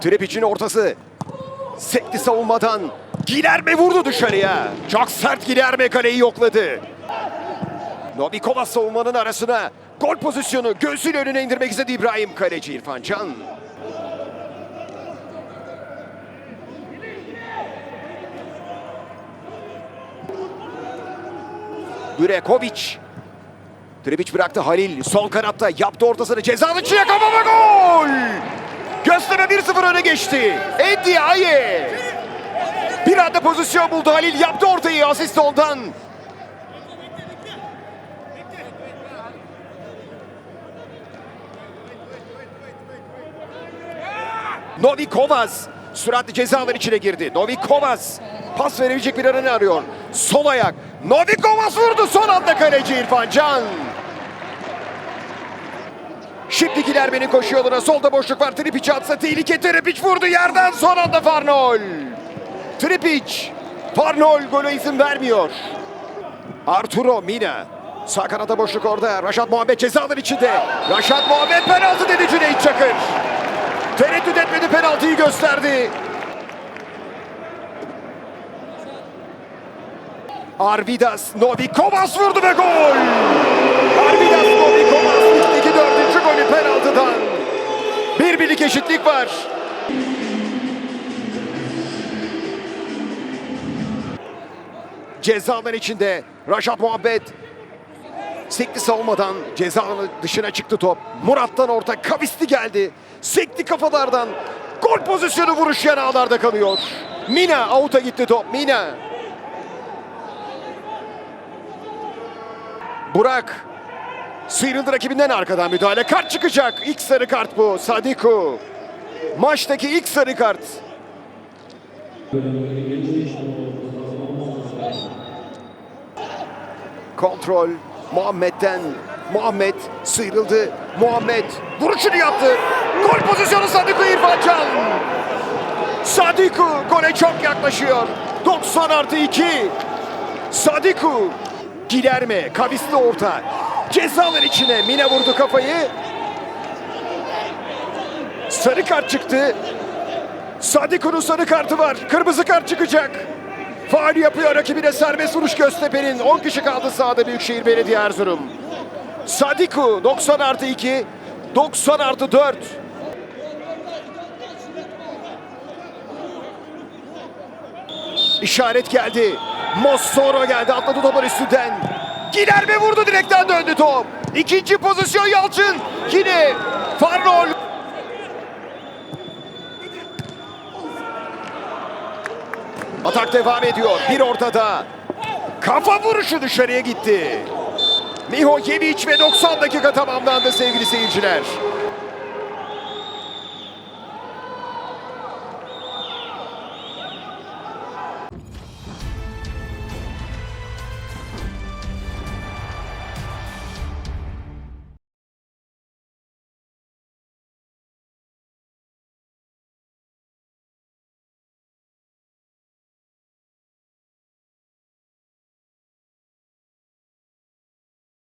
Tripic'in ortası. Sekti savunmadan. Gilerme vurdu dışarıya. Çok sert Gilerme kaleyi yokladı. Novikova savunmanın arasına gol pozisyonu gözüyle önüne indirmek istedi İbrahim Kaleci İrfan Can. Durekovic. Tribic bıraktı Halil. Sol kanatta yaptı ortasını. Cezanın içine kafama gol! Gözleme 1-0 öne geçti. Eddie Aye. Bir anda pozisyon buldu Halil. Yaptı ortayı asist ondan. Novikovas süratli cezalar içine girdi. Novikovas pas verebilecek bir aranı arıyor. Sol ayak. Novikovas vurdu son anda kaleci İrfan Can. Şimdi Gilerme'nin koşu yoluna solda boşluk var. Tripic atsa tehlike Tripic vurdu yerden son anda Farnol. Tripic. Farnol gole izin vermiyor. Arturo Mina. Sağ kanada boşluk orada. Raşat Muhammed cezalar içinde. Raşat Muhammed penaltı dedi Cüneyt Çakır. Tereddüt etmedi penaltıyı gösterdi. Arvidas Novikovas vurdu ve gol. Arvidas eşitlik var. Cezalar içinde Raşat Muhabbet Sekti savunmadan ceza dışına çıktı top. Murat'tan orta kavisti geldi. Sekti kafalardan. Gol pozisyonu vuruş yan ağlarda kalıyor. Mina avuta gitti top. Mina. Burak. Sıyrıldı rakibinden arkadan müdahale. Kart çıkacak. İlk sarı kart bu. Sadiku. Maçtaki ilk sarı kart. Kontrol Muhammed'den. Muhammed sıyrıldı. Muhammed vuruşunu yaptı. Gol pozisyonu Sadiku İrfan. Sadiku gole çok yaklaşıyor. 90 artı 2. Sadiku. Gilerme. Kavisli orta. Cezalar içine. Mine vurdu kafayı. Sarı kart çıktı. Sadiku'nun sarı kartı var. Kırmızı kart çıkacak. Faal yapıyor rakibine serbest vuruş Göztepe'nin. 10 kişi kaldı sahada Büyükşehir Belediye Erzurum. Sadiku 90 artı 2, 90 artı 4. İşaret geldi. Mossoro geldi atladı topun üstünden. Gilerme vurdu direkten döndü top. İkinci pozisyon Yalçın. Yine Farnol. Atak devam ediyor. Bir ortada. Kafa vuruşu dışarıya gitti. Miho Yeviç ve 90 dakika tamamlandı sevgili seyirciler.